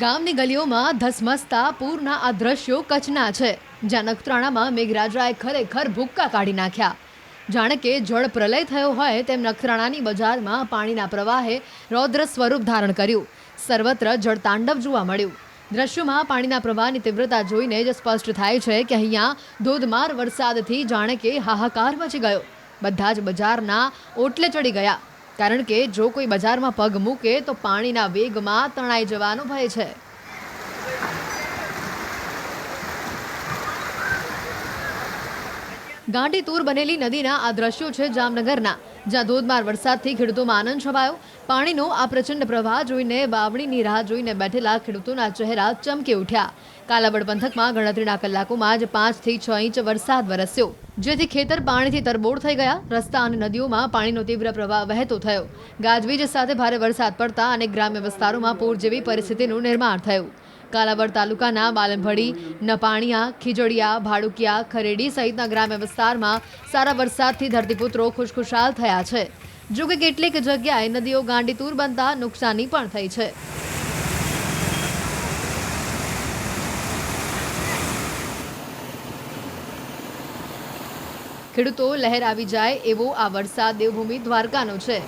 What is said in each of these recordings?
ગામની ગલીઓમાં ધસમસતા પૂરના આ દ્રશ્યો કચ્છના છે. જ્યાં નખત્રાણામાં મેઘરાજાએ ખરેખર ભૂક્કા કાઢી નાખ્યા. જાણે કે જળ પ્રલય થયો હોય તેમ નખત્રાણાની બજારમાં પાણીના પ્રવાહે રૌદ્ર સ્વરૂપ ધારણ કર્યું. સર્વત્ર જળતાંડવ જોવા મળ્યું. દ્રશ્યોમાં પાણીના પ્રવાહની તીવ્રતા જોઈને જ સ્પષ્ટ થાય છે કે અહીંયા ધોધમાર વરસાદથી જાણે કે હાહાકાર મચી ગયો. બધા જ બજારના ઓટલે ચડી ગયા. કારણ કે જો કોઈ બજારમાં પગ મૂકે તો પાણીના વેગમાં તણાઈ જવાનો ભય છે. ગાંડી તૂર બનેલી નદીના આ દ્રશ્યો છે જામનગરના. જ્યાં ધોધમાર વરસાદથી ખેડૂતોમાં આનંદ છવાયો. પાણીનો આ પ્રચંડ પ્રવાહ જોઈને વાવણીની રાહ જોઈને બેઠેલા ખેડૂતોના ચહેરા ચમકી ઉઠ્યા. કાલાવડ પંથકમાં ગણતરીના કલાકોમાં જ પાંચથી છ ઇંચ વરસાદ વરસ્યો, જેથી ખેતર પાણીથી તરબોળ થઈ ગયા, રસ્તા અને નદીઓમાં પાણીનો તીવ્ર પ્રવાહ વહેતો થયો. ગાજવીજ સાથે ભારે વરસાદ પડતા અને ગ્રામ્ય વિસ્તારોમાં પૂર જેવી પરિસ્થિતિનું નિર્માણ થયું. કાલાવડ તાલુકાના બાલમભડી નપાણિયા, ખીજડીયા, ભાડુકિયા, ખરેડી સહિતના ગ્રામ્ય વિસ્તારમાં સારા વરસાદથી ધરતીપુત્રો ખુશખુશાલ થયા છે. જો કેટલીક જગ્યાએ નદીઓ ગાંડીતૂર બનતા નુકસાની પણ થઈ છે. ખેડૂતો લહેર આવી જાય એવો આ વરસાદ દેવભૂમિ દ્વારકાનો છે.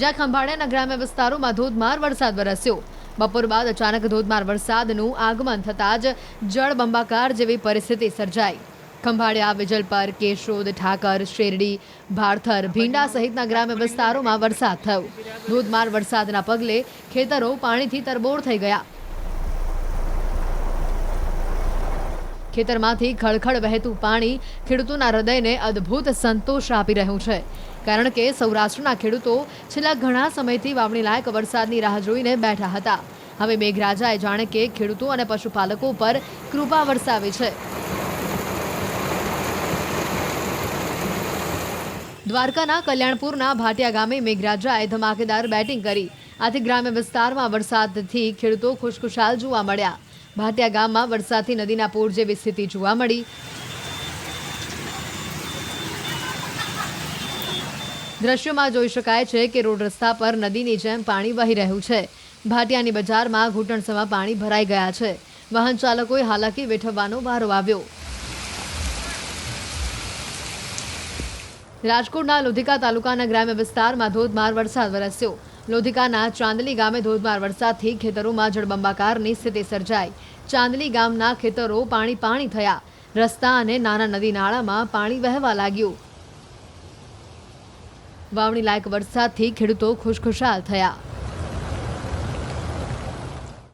જ્યાં ખંભાળિયાના ગ્રામ્ય વિસ્તારોમાં ધોધમાર વરસાદ વરસ્યો. બપોર બાદ અચાનક ધોધમાર વરસાદનું આગમન થતાં જ જળબંબાકાર જેવી પરિસ્થિતિ સર્જાઈ. ખંભાળિયા, વિજલપર, કેશોદ, ઠાકર, શેરડી ભારથર ભીંડા સહિતના ગ્રામ્ય વિસ્તારોમાં વરસાદ થયો. ધોધમાર વરસાદના પગલે ખેતરો પાણીથી તરબોળ થઈ ગયા. ખેતરમાંથી ખળખળ વહેતું પાણી ખેડૂતોના હૃદયને અદ્ભુત સંતોષ આપી રહ્યું છે. કારણ કે સૌરાષ્ટ્રના ખેડૂતો છેલ્લા ઘણા સમયથી વાવણી લાયક વરસાદની રાહ જોઈને બેઠા હતા. હવે મેઘરાજાએ જાણે કે ખેડૂતો અને પશુપાલકો પર કૃપા વરસાવી છે. દ્વારકાના કલ્યાણપુરના ભાટિયા ગામે મેઘરાજાએ ધમાકેદાર બેટિંગ કરી. આથી ગ્રામ્ય વિસ્તારમાં વરસાદથી ખેડૂતો ખુશખુશાલ જોવા મળ્યા. ભાટિયા ગામમાં વરસાદથી નદીના પૂર જેવી સ્થિતિ જોવા મળી. દ્રશ્યોમાં જોઈ શકાય છે કે રોડ રસ્તા પર નદીની જેમ પાણી વહી રહ્યું છે. ભાટિયાની બજારમાં ઘૂંટણસમાં પાણી ભરાઈ ગયા છે. વાહન ચાલકોએ હાલાકી વેઠવવાનો વારો આવ્યો. રાજકોટના લોધિકા તાલુકાના ગ્રામ્ય વિસ્તારમાં ધોધમાર વરસાદ વરસ્યો. લોધિકાના ચાંદલી ગામે ધોધમાર વરસાદથી ખેતરોમાં જળબંબાકારની સ્થિતિ સર્જાઈ. ચાંદલી ગામના ખેતરો પાણી પાણી થયા. રસ્તા અને નાના નદી નાળામાં પાણી વહેવા લાગ્યું. વાવણી લાયક વરસાદથી ખેડૂતો ખુશખુશાલ થયા.